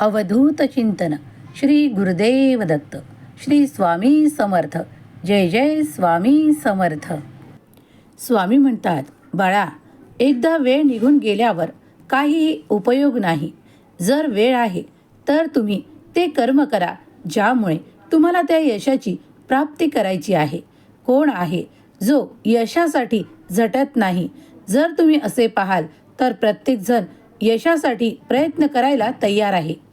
अवधूत चिंतन. श्री गुरुदेव दत्त. श्री स्वामी समर्थ. जय जय स्वामी समर्थ. स्वामी म्हणतात बाळा एकदा वेळ निघून गेल्यावर काहीही उपयोग नाही. जर वेळ आहे तर तुम्ही ते कर्म करा ज्यामुळे तुम्हाला त्या यशाची प्राप्ती करायची आहे. कोण आहे जो यशासाठी झटत नाही? जर तुम्ही असे पाहाल तर प्रत्येकजण यशासाठी प्रयत्न करायला तयार आहे.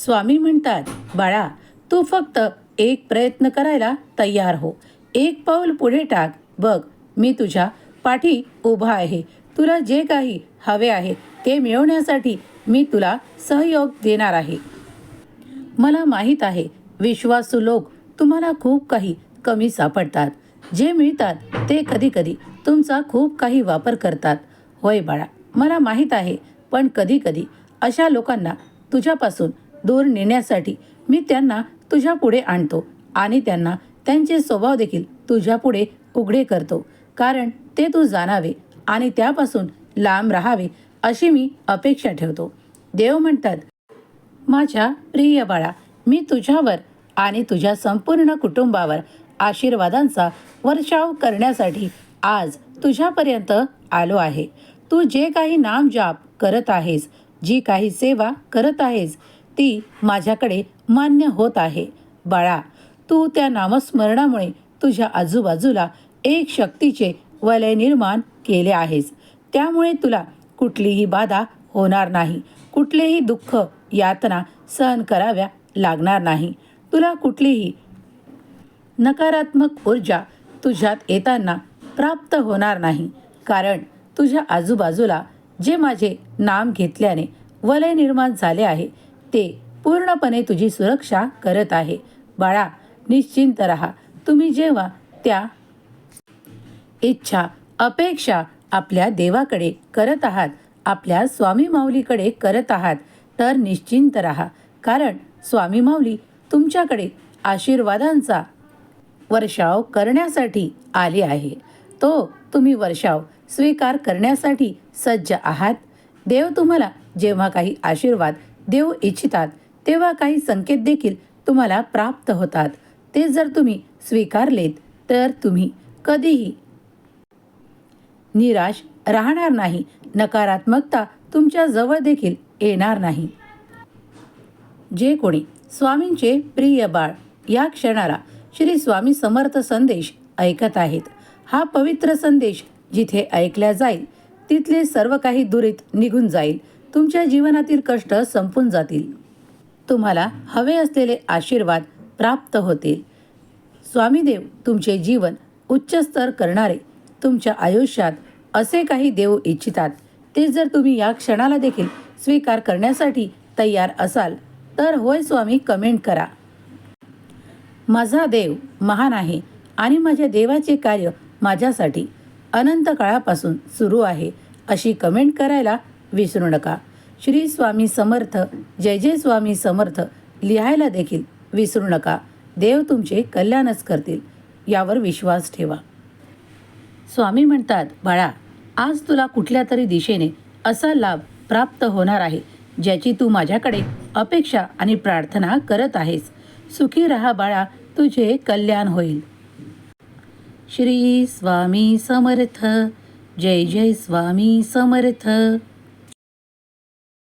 स्वामी म्हणतात बाळा तू फक्त एक प्रयत्न करायला तयार हो. एक पाऊल पुढे टाक. बघ मी तुझ्या पाठी उभा आहे. तुला जे काही हवे आहे ते मिळवण्यासाठी मी तुला सहयोग देणार आहे. मला माहीत आहे विश्वासू लोक तुम्हाला खूप काही कमी सापडतात. जे मिळतात ते कधीकधी तुमचा खूप काही वापर करतात. होय बाळा मला माहीत आहे पण कधीकधी अशा लोकांना तुझ्यापासून दूर नेण्यासाठी मी त्यांना तुझ्या पुढे आणतो आणि त्यांना त्यांचे स्वभाव देखील तुझ्या पुढे उघडे करतो. कारण ते तू जाणावे आणि त्यापासून लांब राहावे अशी मी अपेक्षा ठेवतो. देव म्हणतात माझ्या प्रिय बाळा मी तुझ्यावर आणि तुझ्या संपूर्ण कुटुंबावर आशीर्वादांचा वर्षाव करण्यासाठी आज तुझ्यापर्यंत आलो आहे. तू जे काही नाम जाप करत आहेस जी काही सेवा करत आहेस ती माझ्याकडे मान्य होत आहे. बाळा तू त्या नामस्मरणामुळे तुझ्या आजूबाजूला एक शक्तीचे वलय निर्माण केले आहेस. त्यामुळे तुला कुठलीही बाधा होणार नाही. कुठलेही दुःख यातना सहन कराव्या लागणार नाही. तुला कुठलीही नकारात्मक ऊर्जा तुझ्यात येताना प्राप्त होणार नाही. कारण तुझ्या आजूबाजूला जे माझे नाम घेतल्याने वलय निर्माण झाले आहे ते पूर्णपणे तुझी सुरक्षा करत आहे. बाळा निश्चिंत राहा. तुम्ही जेव्हा त्या इच्छा अपेक्षा आपल्या देवाकडे करत आहात आपल्या स्वामी माऊलीकडे करत आहात तर निश्चिंत राहा. कारण स्वामी माऊली तुमच्याकडे आशीर्वादांचा वर्षाव करण्यासाठी आले आहे. तो तुम्ही वर्षाव स्वीकार करण्यासाठी सज्ज आहात. देव तुम्हाला जेव्हा काही आशीर्वाद देऊ इच्छितात तेव्हा काही संकेत देखील तुम्हाला प्राप्त होतात. ते जर तुम्ही स्वीकारलेत तर तुम्ही कधीही निराश राहणार नाही. नकारात्मकता तुमच्या जवळ देखील येणार नाही. जे कोणी स्वामींचे प्रिय बाळ या क्षणाला श्री स्वामी समर्थ संदेश ऐकत आहेत हा पवित्र संदेश जिथे ऐकला जाईल तिथले सर्व काही दुरीत निघून जाईल. तुमच्या जीवनातील कष्ट संपून जातील. तुम्हाला हवे असलेले आशीर्वाद प्राप्त होतील. स्वामीदेव तुमचे जीवन उच्च स्तर करणारे तुमच्या आयुष्यात असे काही देऊ इच्छितात ते जर तुम्ही या क्षणाला देखील स्वीकार करण्यासाठी तयार असाल तर होय स्वामी कमेंट करा. माझा देव महान आहे आणि माझ्या देवाचे कार्य माझ्यासाठी अनंत काळापासून सुरू आहे अशी कमेंट करायला विसरू नका. श्री स्वामी समर्थ जय जय स्वामी समर्थ लिहायला देखील विसरू नका. देव तुमचे कल्याणच करतील यावर विश्वास ठेवा. स्वामी म्हणतात बाळा आज तुला कुठल्या तरी दिशेने असा लाभ प्राप्त होणार आहे ज्याची तू माझ्याकडे अपेक्षा आणि प्रार्थना करत आहेस. सुखी रहा बाळा तुझे कल्याण होईल. श्री स्वामी समर्थ जय जय स्वामी समर्थ.